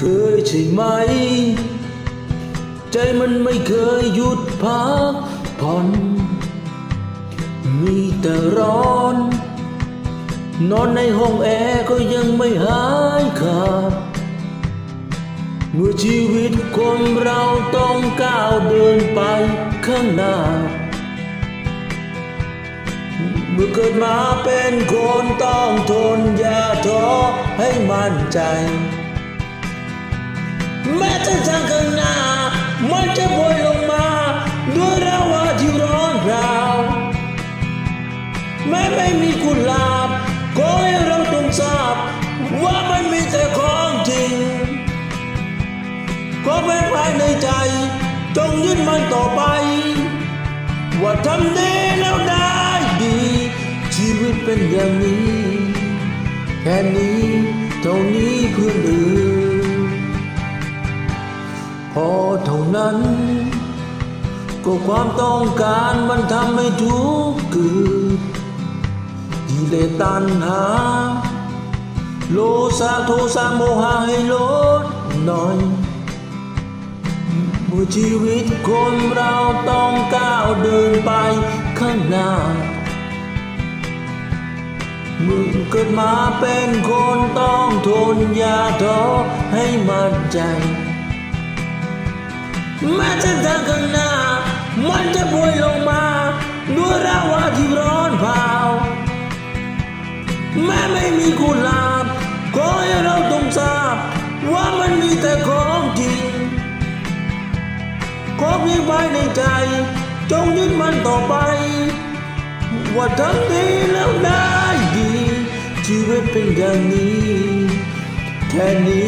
คยใช่ไหม ใจมันไม่เคยหยุดพักผ่อน มีแต่ร้อน นอนในห้องแอร์ก็ยังไม่หายขาด เมื่อชีวิตคนเราต้องก้าวเดินไปข้างหน้า เมื่อเกิดมาเป็นคนต้องทนอย่าท้อให้มั่นใจ แม้จะทางข้างหน้า มันจะโบยลงมา ด้วยรงว่าที่ร้อนราวแม้ไม่มีกุหลาบก็ให้เราต้องทราบ ว่ามันมีแต่ของจริง ก็เป็นภายในใจจงยึดมันต่อไป ว่าทำดีแล้วได้ดี ชีวิตเป็นอย่างนี้ แค่นี้เท่านี้เพื่อนเอ่ย อเท่านั้น ก็ความต้องการมันทำให้ทุกข์เกิดกิเลสตัณหา โลสะโทสะโมหะให้ลดหน่อยเมื่อชีวิตคนเราต้องก้าวเดินไปข้างหน้ามื่อเกิดมาเป็นคนต้องทนอย่าท้อให้มั่นใจ ม้เส้นทางข้างหนามันจะป่วยลงมาด้วยราวาที่ร้อนเผาแม้ไม่มีกุหลาบขอให้เราต้องทราบว่ามันมีแต่ของจริงขอเพียงภายในใจ จงยึดมันต่อไป ว่าทั้งดีแล้วได้ดีชีวิตเป็นอย่างนี้แค่นี้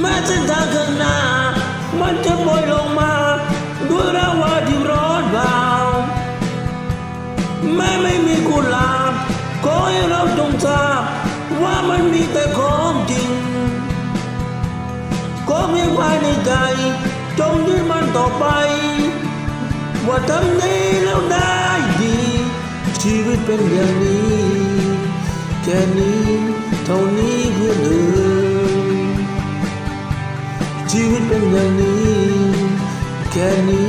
แม้เส้นทางข้างหน้า มันจะปล่อยลงมาด้วยราวาที่ร้อนเผาแม้ไม่มีกุหลาบขอให้เราจงทราบว่ามันมีแต่ของจริงก็เพียงภายในใจจงยึดมันต่อไป ว่าทำดีแล้วได้ดี ชีวิตเป็นอย่างนี้ แค่นี้เท่านี้ ชีวิตเป็นอย่างนี้ แค่นี้